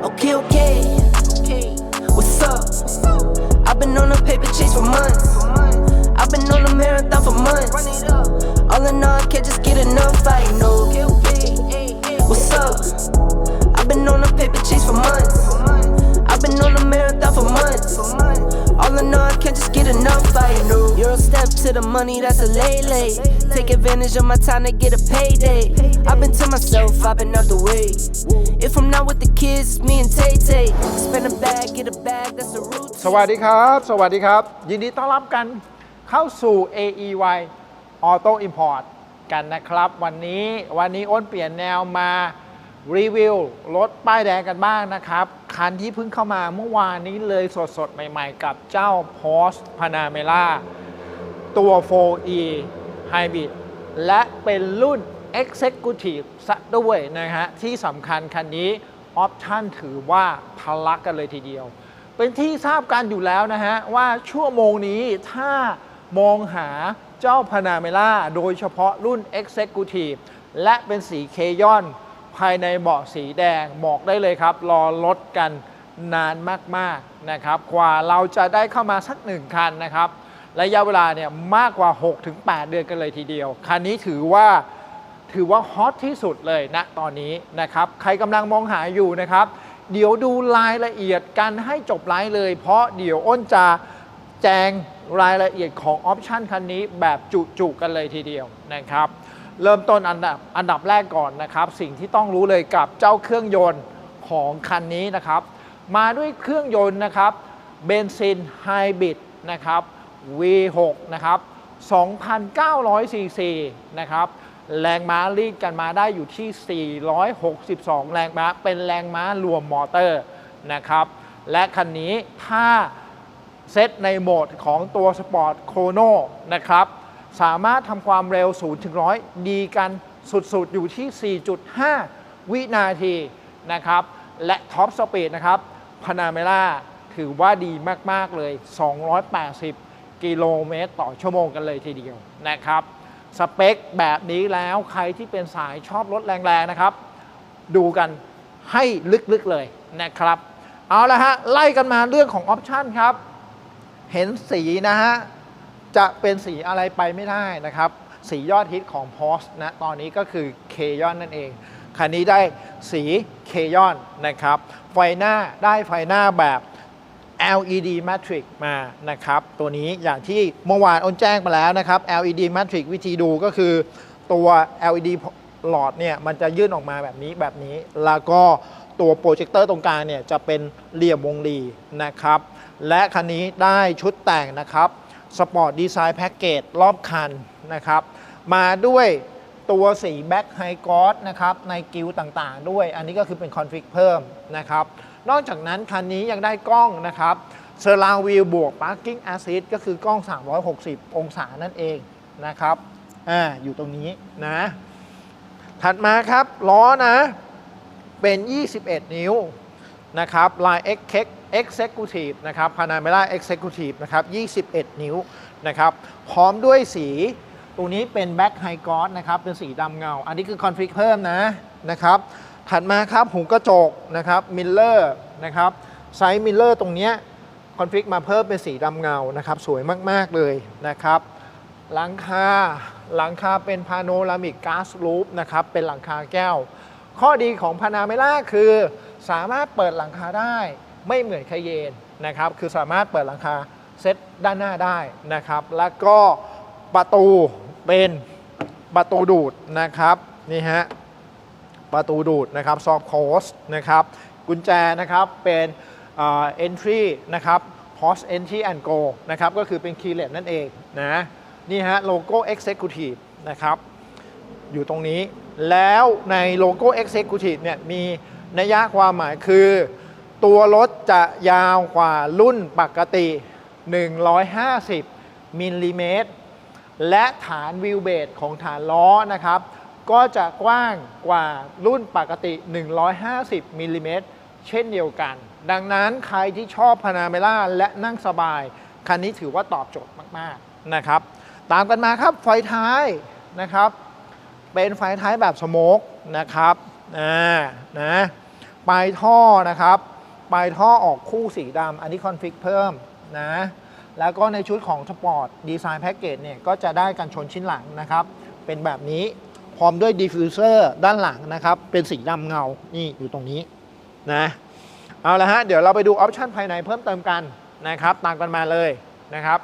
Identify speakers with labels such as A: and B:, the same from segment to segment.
A: Okay, okay. What's up? I've been on a paper chase for months. I've been on a marathon for months. All in all, I can't just get enough. I know. What's up? I've been on a paper chase for months. I've been on a marathon for months. All in all, I can't just get enough. I know. Step to the money, that's a lay lay. Take advantage of my time to get a payday. I've been to myself, I've been out the way. If I'm not with the kids, it's me and Tay Tay. Spend a bag, get a bag, that's the route.
B: สวัสดีครับ สวัสดีครับ ยินดีต้อนรับกันเข้าสู่ AEY Auto Import กันนะครับ วันนี้วันนี้อ้นเปลี่ยนแนวมารีวิวรถป้ายแดงกันบ้างนะครับ คันที่เพิ่งเข้ามาเมื่อวานนี้เลยสดๆ ใหม่ๆ กับเจ้า Porsche Panamera ตัว 4E Hybrid และเป็นรุ่น Executive ซะด้วยนะฮะ ที่สำคัญคันนี้ออปชั่นถือว่าทะลักกันเลยทีเดียว เป็นที่ทราบกันอยู่แล้วนะฮะ ว่าชั่วโมงนี้ถ้ามองหาเจ้า Panamera โดยเฉพาะรุ่น Executive และเป็นสีเคยอน ภายในเบาะสีแดงบอกได้เลยครับ รอรถกันนานมาก ๆ นะครับกว่าเราจะได้เข้ามาสักหนึ่งคันนะครับ ระยะเวลาเนี่ยมากกว่า 6-8 เดือนกันเลยทีเดียว คันนี้ถือว่าถือว่าฮอตที่สุดเลยณตอนนี้นะครับ ใครกำลังมองหาอยู่นะครับ เดี๋ยวดูรายละเอียดกันให้จบไลฟ์เลย เพราะเดี๋ยวอ้นจะแจงรายละเอียดของออปชันคันนี้แบบจุๆกันเลยทีเดียวนะครับ เริ่มต้นอันดับอันดับแรกก่อนนะครับ สิ่งที่ต้องรู้เลยกับเจ้าเครื่องยนต์ของคันนี้นะครับ มาด้วยเครื่องยนต์นะครับเบนซินไฮบริดนะครับ V6 นะครับ 2,900ซีซีนะครับ แรงม้ารีดกันมาได้อยู่ที่ 462 แรงม้า เป็นแรงม้ารวมมอเตอร์นะครับ และคันนี้ถ้าเซตในโหมดของตัวสปอร์ตโครโนนะครับ สามารถทำความเร็ว 0 ถึง 100 ดีกันสุดๆ อยู่ที่ 4.5 วินาทีนะครับ และท็อปสปีดนะครับพานาเมล่าถือว่าดีมาก ๆ เลย 280 กิโลเมตรต่อชั่วโมงกันเลยทีเดียวนะครับ สเปคแบบนี้แล้วใครที่เป็นสายชอบรถแรงๆนะครับ ดูกันให้ลึกๆเลยนะครับ เอาละฮะ ไล่กันมาเรื่องของออปชันครับ เห็นสีนะฮะ จะเป็นสีอะไรไปไม่ได้นะครับ สียอดฮิตของ Porsche นะตอนนี้ก็คือเคยอนนั่นเองคันนี้ได้สีเคยอนนะครับ ไฟหน้าได้ไฟหน้าแบบ LED Matrix มานะครับ ตัวนี้อย่างที่เมื่อวานอ้นแจ้งไปแล้วนะครับ LED Matrix วิธีดูก็คือตัว LED หลอดเนี่ยมันจะยื่นออกมาแบบนี้แบบนี้ แล้วก็ตัวโปรเจคเตอร์ตรงกลางเนี่ยจะเป็นเหลี่ยมวงรีนะครับ และคันนี้ได้ชุดแต่งนะครับสปอร์ตดีไซน์แพ็กเกจรอบคันนะครับ มาด้วยตัวสีแบ็คไฮกอสนะครับในกิลต่างๆ ด้วย อันนี้ก็คือเป็นคอนฟิกเพิ่มนะครับ นอกจากนั้นคันนี้ยังได้กล้องนะครับเซอร์ราวิวบวก Parking Assist ก็คือกล้อง 360 องศานั่นเองนะครับอ่าอยู่ตรงนี้นะ ถัดมาครับ ล้อนะ เป็น 21 นิ้วนะครับลาย X Executive นะครับ Panamera Executive นะครับ 21 นิ้วนะครับ พร้อมด้วยสีตรงนี้เป็น Black High Gloss นะครับ เป็นสีดำเงา อันนี้คือคอนฟิกเพิ่มนะนะครับ ถัดมาครับหูกระจกนะครับมิลเลอร์นะครับไซส์มิลเลอร์ตรงนี้คอนฟิกมาเพิ่มเป็นสีดำเงานะครับสวยมาก ๆ เลยนะครับหลังคาหลังคาเป็นพาโนรามิกก๊าซลูปนะครับเป็นหลังคาแก้ว ข้อดีของพานาเมล่าคือสามารถเปิดหลังคาได้ไม่เหมือนคาเยนนะครับคือสามารถเปิดหลังคาเซตด้านหน้าได้นะครับแล้วก็ประตูเป็นประตูดูดนะครับนี่ฮะ ประตูดูดนะครับซอฟโคสนะครับกุญแจนะครับเป็นเอ่อ entry นะครับ post entry and go นะครับก็คือเป็น keyless นั่นเองนะนี่ฮะโลโก้ executive นะครับอยู่ตรงนี้แล้วในโลโก้ Executive เนี่ยมีนัยยะความหมายคือ ตัวรถจะยาวกว่ารุ่นปกติ 150มิลลิเมตรและฐานวิวเบสของฐานล้อนะครับ ก็จะกว้างกว่ารุ่นปกติ 150มิลลิเมตรเช่นเดียวกัน ดังนั้นใครที่ชอบพานาเมล่าและนั่งสบาย คันนี้ถือว่าตอบโจทย์มาก ๆ นะครับ ตามกันมาครับไฟท้ายนะครับ เป็นไฟท้ายแบบสโมกนะครับอ่านะปลายท่อนะครับปลายท่อออกคู่สีดำอันนี้คอนฟิกเพิ่มนะแล้วก็ในชุดของสปอร์ตดีไซน์แพ็กเกจเนี่ยก็จะได้กันชนชิ้นหลังนะครับ เป็นแบบนี้ ร้อมด้วยดิฟฟิวเซอร์ด้านหลังนะครับ เป็นสีดำเงา นี่อยู่ตรงนี้นะ เอาละฮะ เดี๋ยวเราไปดูออปชันภายในเพิ่มเติมกันนะครับตามกันมาเลยนะครับ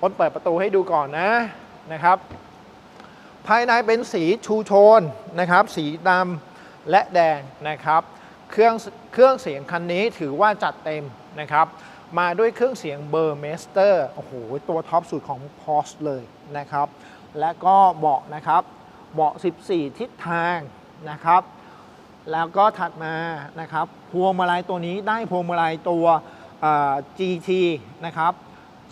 B: อ้นเปิดประตูให้ดูก่อนนะนะครับ ภายในเป็นสีชูโทนนะครับ สีดำและแดงนะครับ เครื่องเครื่องเสียงคันนี้ถือว่าจัดเต็มนะครับ มาด้วยเครื่องเสียงเบอร์เมสเตอร์โอ้โห ตัวท็อปสุดของ p o r s เลยนะครับ และก็เบาะนะครับ เบาะ 14 ทิศทางนะครับ แล้วก็ถัดมานะครับพวงมาลัยตัวนี้ได้พวงมาลัยตัว GT นะครับ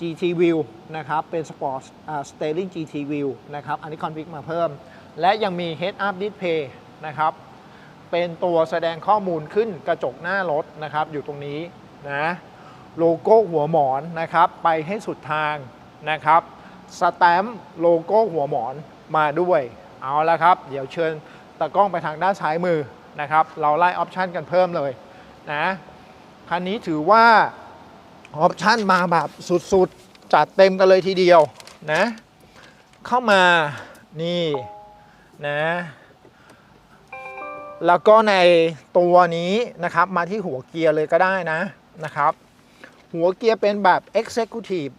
B: GT View นะครับ เป็น Sport Styling GT View นะครับ อันนี้คอนฟิกมาเพิ่ม และยังมี Head Up Display นะครับ เป็นตัวแสดงข้อมูลขึ้นกระจกหน้ารถนะครับ อยู่ตรงนี้นะ โลโก้หัวหมอนนะครับ ไปให้สุดทางนะครับ สแตมป์โลโก้หัวหมอนมาด้วย เอาละครับ เดี๋ยวเชิญตากล้องไปทางด้านซ้ายมือนะครับ เราไล่ออปชันกันเพิ่มเลยนะคันนี้ถือว่าออปชันมาแบบสุดๆ จัดเต็มกันเลยทีเดียวนะเข้ามานี่นะแล้วก็ในตัวนี้นะครับมาที่หัวเกียร์เลยก็ได้นะนะครับ หัวเกียร์เป็นแบบ Executive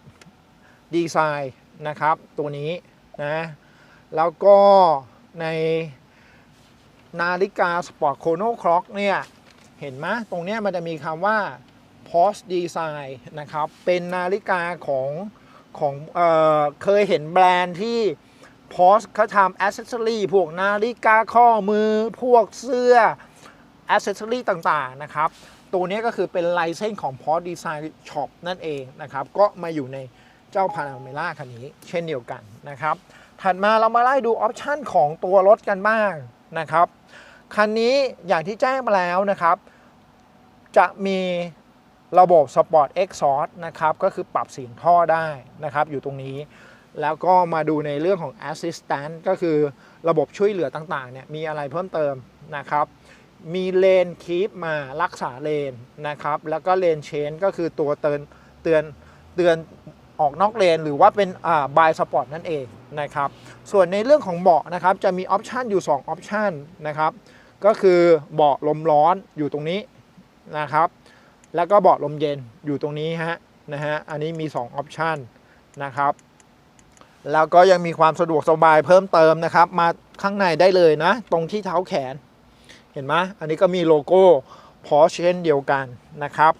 B: Design นะครับ ตัวนี้นะ แล้วก็ในนาฬิกา Sport Chrono Clock เนี่ย เห็นไหมตรงนี้มันจะมีคำว่า Post Design นะครับ เป็นนาฬิกาของของเออเคยเห็นแบรนด์ที่พอสเขาทำอ c เซสซอรีพวกนาฬิกาข้อมือ พวกเสื้ออ c เซสซอรีต่างๆ นะครับ ตัวนี้ก็คือเป็นลายเส้นของ p o s Design Shop นั่นเองนะครับ ก็มาอยู่ในเจ้าพานาเมล่าคันนี้เช่นเดียวกันนะครับ ถัดมาเรามาไล่ดูออปชันของตัวรถกันบ้างนะครับ คันนี้อย่างที่แจ้งมาแล้วนะครับ จะมีระบบ Sport Exhaust นะครับ ก็คือปรับเสียงท่อได้นะครับ อยู่ตรงนี้ แล้วก็มาดูในเรื่องของ Assistant ก็คือระบบช่วยเหลือต่างๆเนี่ยมีอะไรเพิ่มเติมนะครับ มีเลนคีปมารักษาเลนนะครับ แล้วก็เลนเชนก็คือตัวเตือนเตือนเตือน ออกนอกเลนหรือว่าเป็นอ่าบายสปอร์ตนั่นเองนะครับ ส่วนในเรื่องของเบาะนะครับจะมีออปชันอยู่2ออปชันนะครับก็คือเบาะลมร้อนอยู่ตรงนี้นะครับ แล้วก็เบาะลมเย็นอยู่ตรงนี้ฮะนะฮะอันนี้มี2ออปชันนะครับแล้วก็ยังมีความสะดวกสบายเพิ่มเติมนะครับ มาข้างในได้เลยนะ ตรงที่เท้าแขน เห็นไหมอันนี้ก็มีโลโก้พอเช่นเดียวกันนะครับ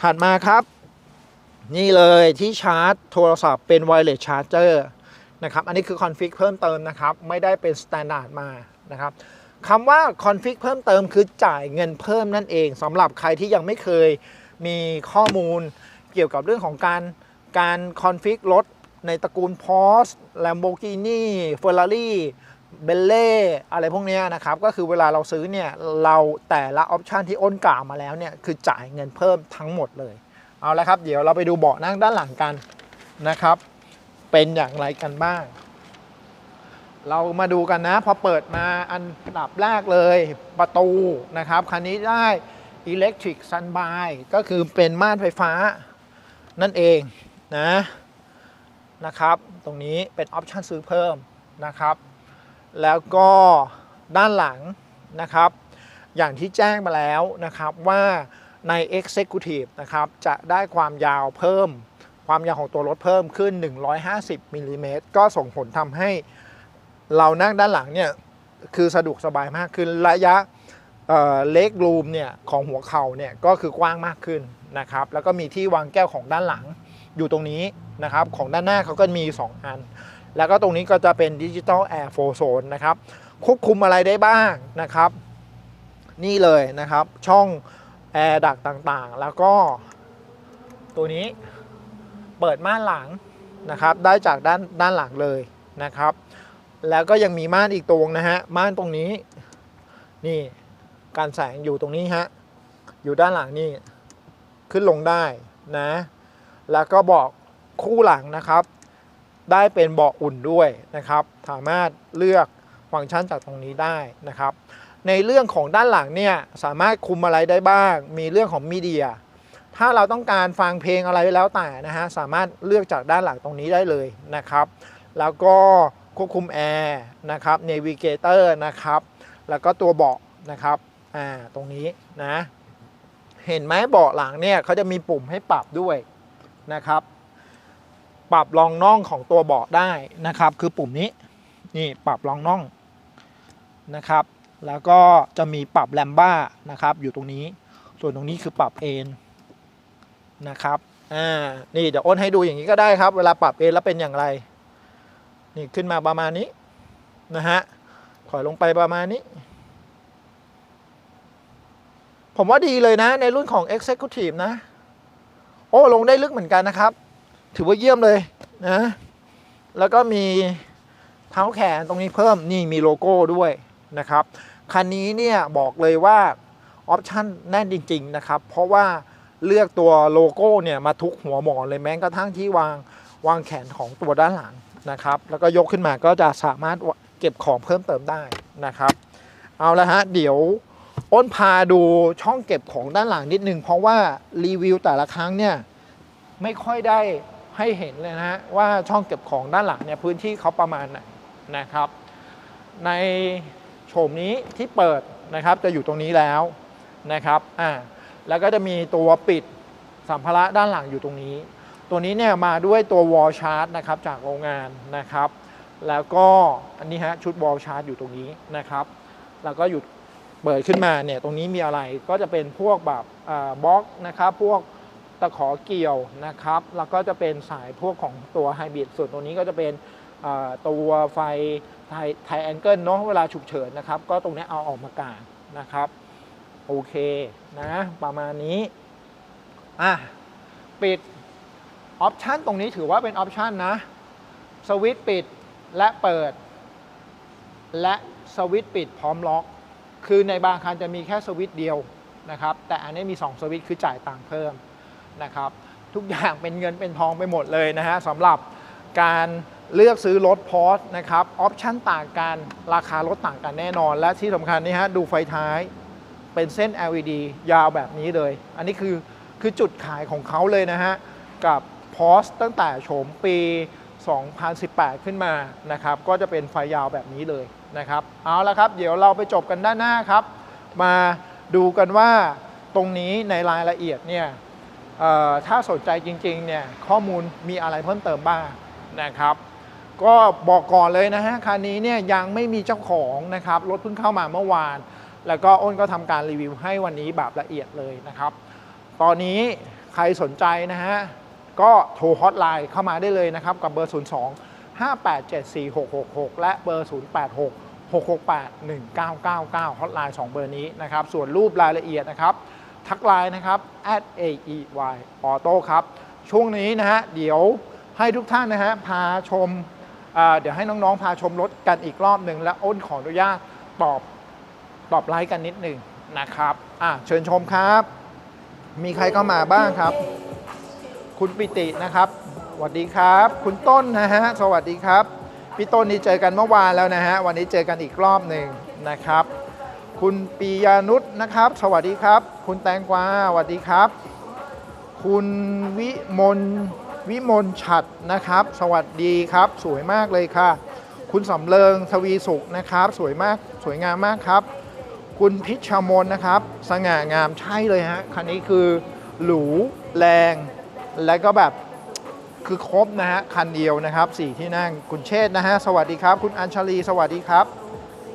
B: ถัดมาครับ นี่เลยที่ชาร์จโทรศัพท์เป็น wireless charger นะครับอันนี้คือคอนฟิกเพิ่มเติมนะครับไม่ได้เป็นสแตนดาร์ดมานะครับคำว่าคอนฟิกเพิ่มเติมคือจ่ายเงินเพิ่มนั่นเองสำหรับใครที่ยังไม่เคยมีข้อมูลเกี่ยวกับเรื่องของการการคอนฟิกรถในตระกูล Porsche Lamborghini Ferrari b e n l e อะไรพวกนี้นะครับ ก็คือเวลาเราซื้อเนี่ย เราแต่ละออปชันที่อ้นกล่าวมาแล้วเนี่ย คือจ่ายเงินเพิ่มทั้งหมดเลย เอาละครับ เดี๋ยวเราไปดูเบาะนั่งด้านหลังกันนะครับ เป็นอย่างไรกันบ้าง เรามาดูกันนะ พอเปิดมาอันดับแรกเลยประตูนะครับ คันนี้ได้ Electric Sunby ก็คือเป็นม่านไฟฟ้านั่นเองนะนะครับ ตรงนี้เป็นออปชันซื้อเพิ่มนะครับ แล้วก็ด้านหลังนะครับ อย่างที่แจ้งมาแล้วนะครับว่า ใน Executive นะครับจะได้ความยาวเพิ่ม ความยาวของตัวรถเพิ่มขึ้น 150มิลลิเมตรก็ส่งผลทำให้เรานั่งด้านหลังเนี่ยคือสะดวกสบายมากขึ้นระยะเล็กรูมเนี่ยของหัวเข่าเนี่ยก็คือกว้างมากขึ้นนะครับแล้วก็มีที่วางแก้วของด้านหลังอยู่ตรงนี้นะครับของด้านหน้าเขาก็มี 2 อัน แล้วก็ตรงนี้ก็จะเป็นดิจิ t a ลแอร์โฟโซนนะครับควบคุมอะไรได้บ้างนะครับ นี่เลยนะครับช่อง แอร์ดักต่างๆ แล้วก็ตัวนี้เปิดม่านหลังนะครับ ได้จากด้านด้านหลังเลยนะครับ แล้วก็ยังมีม่านอีกตรงนะฮะ ม่านตรงนี้ นี่ การแสงอยู่ตรงนี้ฮะ อยู่ด้านหลังนี่ ขึ้นลงได้นะ แล้วก็บาะคู่หลังนะครับ ได้เป็นเบาะอุ่นด้วยนะครับ สามารถเลือกฟังก์ชันจากตรงนี้ได้นะครับ ในเรื่องของด้านหลังเนี่ยสามารถคุมอะไรได้บ้าง มีเรื่องของมีเดีย ถ้าเราต้องการฟังเพลงอะไรแล้วแต่นะฮะสามารถเลือกจากด้านหลังตรงนี้ได้เลยนะครับ แล้วก็ควบคุมแอร์นะครับเนวิเกเตอร์นะครับ แล้วก็ตัวเบาะนะครับอ่าตรงนี้นะ เห็นไหมเบาะหลังเนี่ยเขาจะมีปุ่มให้ปรับด้วยนะครับ ปรับรองน่องของตัวเบาะได้นะครับ คือปุ่มนี้นี่ปรับรองน่องนะครับ แล้วก็จะมีปรับแลมบ้านะครับอยู่ตรงนี้ ส่วนตรงนี้คือปรับเอนนะครับอ่านี่เดี๋ยวอ้นให้ดูอย่างนี้ก็ได้ครับ เวลาปรับเอนแล้วเป็นอย่างไร นี่ขึ้นมาประมาณนี้นะฮะถอยลงไปประมาณนี้ ผมว่าดีเลยนะในรุ่นของ Executive นะ โอ้ ลงได้ลึกเหมือนกันนะครับ ถือว่าเยี่ยมเลยนะ แล้วก็มีเท้าแขนตรงนี้เพิ่มนี่มีโลโก้ด้วยนะครับ คันนี้เนี่ยบอกเลยว่าออปชั่นแน่นจริง ๆ นะครับ เพราะว่าเลือกตัวโลโก้เนี่ยมาทุกหัวหมอนเลยแม้กระทั่งที่วางวางแขนของตัวด้านหลังนะครับ แล้วก็ยกขึ้นมาก็จะสามารถเก็บของเพิ่มเติมได้นะครับ เอาละฮะเดี๋ยวอ้นพาดูช่องเก็บของด้านหลังนิดนึง เพราะว่ารีวิวแต่ละครั้งเนี่ยไม่ค่อยได้ให้เห็นเลยนะฮะว่าช่องเก็บของด้านหลังเนี่ยพื้นที่เขาประมาณไหนนะครับ ใน โฉมนี้ที่เปิดนะครับจะอยู่ตรงนี้แล้วนะครับอ่าแล้วก็จะมีตัวปิดสัมภาระด้านหลังอยู่ตรงนี้ ตัวนี้เนี่ยมาด้วยตัววอลชาร์จนะครับจากโรงงานนะครับ แล้วก็อันนี้ฮะชุดวอลชาร์จอยู่ตรงนี้นะครับ แล้วก็หยุดเปิดขึ้นมาเนี่ยตรงนี้มีอะไรก็จะเป็นพวกแบบบล็อกนะครับพวกตะขอเกี่ยวนะครับ แล้วก็จะเป็นสายพวกของตัวไฮบริดส่วนตรงนี้ก็จะเป็น ตัวไฟไทไทแองเกิลเนาะเวลาฉุกเฉินนะครับ ก็ตรงนี้เอาออกมากางนะครับ โอเคนะประมาณนี้อะปิดออปชันตรงนี้ถือว่าเป็นออปชันนะสวิตปิดและเปิด และสวิตปิดพร้อมล็อก คือในบางคันจะมีแค่สวิตเดียวนะครับ แต่อันนี้มี 2 สวิตคือจ่ายตังค์เพิ่มนะครับ ทุกอย่างเป็นเงินเป็นทองไปหมดเลยนะฮะสำหรับการ เลือกซื้อรถพอร์ชนะครับออปชันต่างกันราคารถต่างกันแน่นอน และที่สำคัญนี่ฮะดูไฟท้ายเป็นเส้น LED ยาวแบบนี้เลย อันนี้คือคือจุดขายของเขาเลยนะฮะ กับพอสตั้งแต่โฉมปี 2018 ขึ้นมานะครับ ก็จะเป็นไฟยาวแบบนี้เลยนะครับ เอาละครับ เดี๋ยวเราไปจบกันด้านหน้าครับ มาดูกันว่าตรงนี้ในรายละเอียดเนี่ยถ้าสนใจจริงๆเนี่ยข้อมูลมีอะไรเพิ่มเติมบ้างนะครับ ก็บอกก่อนเลยนะฮะคันนี้เนี่ยยังไม่มีเจ้าของนะครับรถเพิ่งเข้ามาเมื่อวาน แล้วก็อ้นก็ทำการรีวิวให้วันนี้แบบละเอียดเลยนะครับ ตอนนี้ใครสนใจนะฮะก็โทรฮอตไลน์เข้ามาได้เลยนะครับ กับเบอร์ 02 587 4666 และเบอร์ 086 668 1999 ฮอตไลน์ 2 เบอร์นี้นะครับ ส่วนรูปรายละเอียดนะครับ ทักไลน์นะครับ at aey auto ครับ ช่วงนี้นะฮะ เดี๋ยวให้ทุกท่านนะฮะ พาชม เดี๋ยวให้น้องๆพาชมรถกันอีกรอบหนึ่งและอ้นขออนุญาตตอบตอบไลค์กันนิดหนึ่งนะครับอะเชิญชมครับ มีใครเข้ามาบ้างครับ คุณปิตินะครับสวัสดีครับ คุณต้นนะฮะสวัสดีครับพี่ต้นนี่เจอกันเมื่อวานแล้วนะฮะวันนี้เจอกันอีกรอบหนึ่งนะครับ คุณปียานุษนะครับ สวัสดีครับ คุณแตงกวาสวัสดีครับ คุณวิมล วิมลฉัดนะครับ สวัสดีครับ สวยมากเลยค่ะ คุณสำเริงทวีสุขนะครับ สวยมากสวยงามมากครับ คุณพิชมนนะครับ สง่างามใช่เลยฮะคันนี้คือหรูแรง และก็แบบคือครบนะฮะคันเดียวนะครับสี่ที่นั่งคุณเชษฐ์นะฮะสวัสดีครับ คุณอัญชลีสวัสดีครับ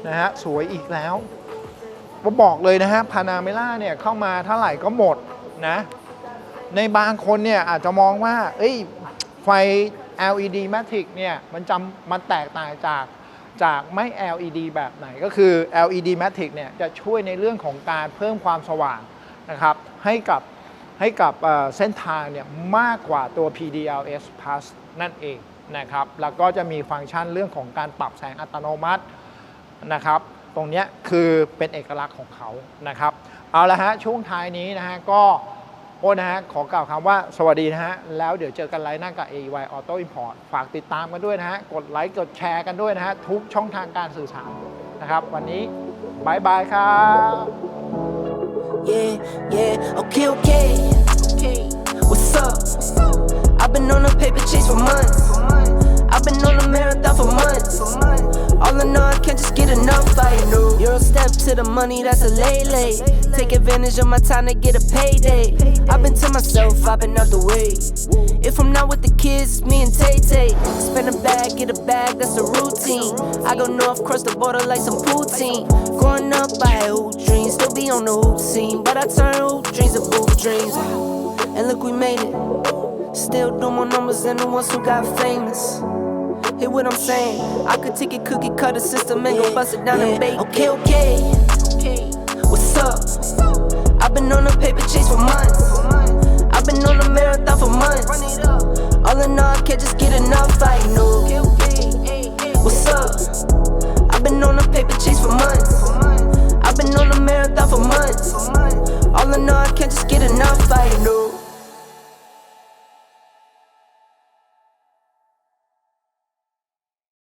B: นะฮะสวยอีกแล้วผมบอกเลยนะฮะพานาเมล่าเนี่ยเข้ามาเท่าไหร่ก็หมดนะ ในบางคนเนี่ยอาจจะมองว่าเอ้ยไฟ LED Matic เนี่ยมันจำมันแตกต่างจากจากไม่ LED แบบไหนก็คือ LED Matic เนี่ยจะช่วยในเรื่องของการเพิ่มความสว่างนะครับให้กับให้กับเส้นทางเนี่ยมากกว่าตัว PDLS Plus นั่นเองนะครับแล้วก็จะมีฟังก์ชันเรื่องของการปรับแสงอัตโนมัตินะครับตรงนี้คือเป็นเอกลักษณ์ของเขานะครับเอาละฮะช่วงท้ายนี้นะฮะก็ โอ้นะฮะ ขอกล่าวคำว่าสวัสดีนะฮะ แล้วเดี๋ยวเจอกันไลน์หน้ากับ AEY Auto Import ฝากติดตามกันด้วยนะฮะ กดไลค์ กดแชร์กันด้วยนะฮะ ทุกช่องทางการสื่อสารนะครับ วันนี้บายบายครับ
A: Yeah, yeah, okay, okay. Okay, what's up? I've been on a paper chase for months. I've been on a marathon for months. All in all, I can't just get enough. Euro step to the money, that's a lay lay. Take advantage of my time to get a payday. I've been to myself, I've been out the way. If I'm not with the kids, me and Tay Tay. Spend a bag, get a bag, that's the routine. I go north, cross the border like some poutine. Growing up, I had hoop dreams, still be on the hoop scene. But I turn hoop dreams to boob dreams. And look, we made it. Still do more numbers than the ones who got famous. Hear what I'm saying? I could take a cookie cutter system and go bust it down and bake. Okay, okay. What's up? I've been on a paper chase for months. I've been on a marathon for months. All in all, I can't just get enough. I know. What's up? I've been on a paper chase for months. I've been on a marathon for months. All in all, I can't just get enough. I know.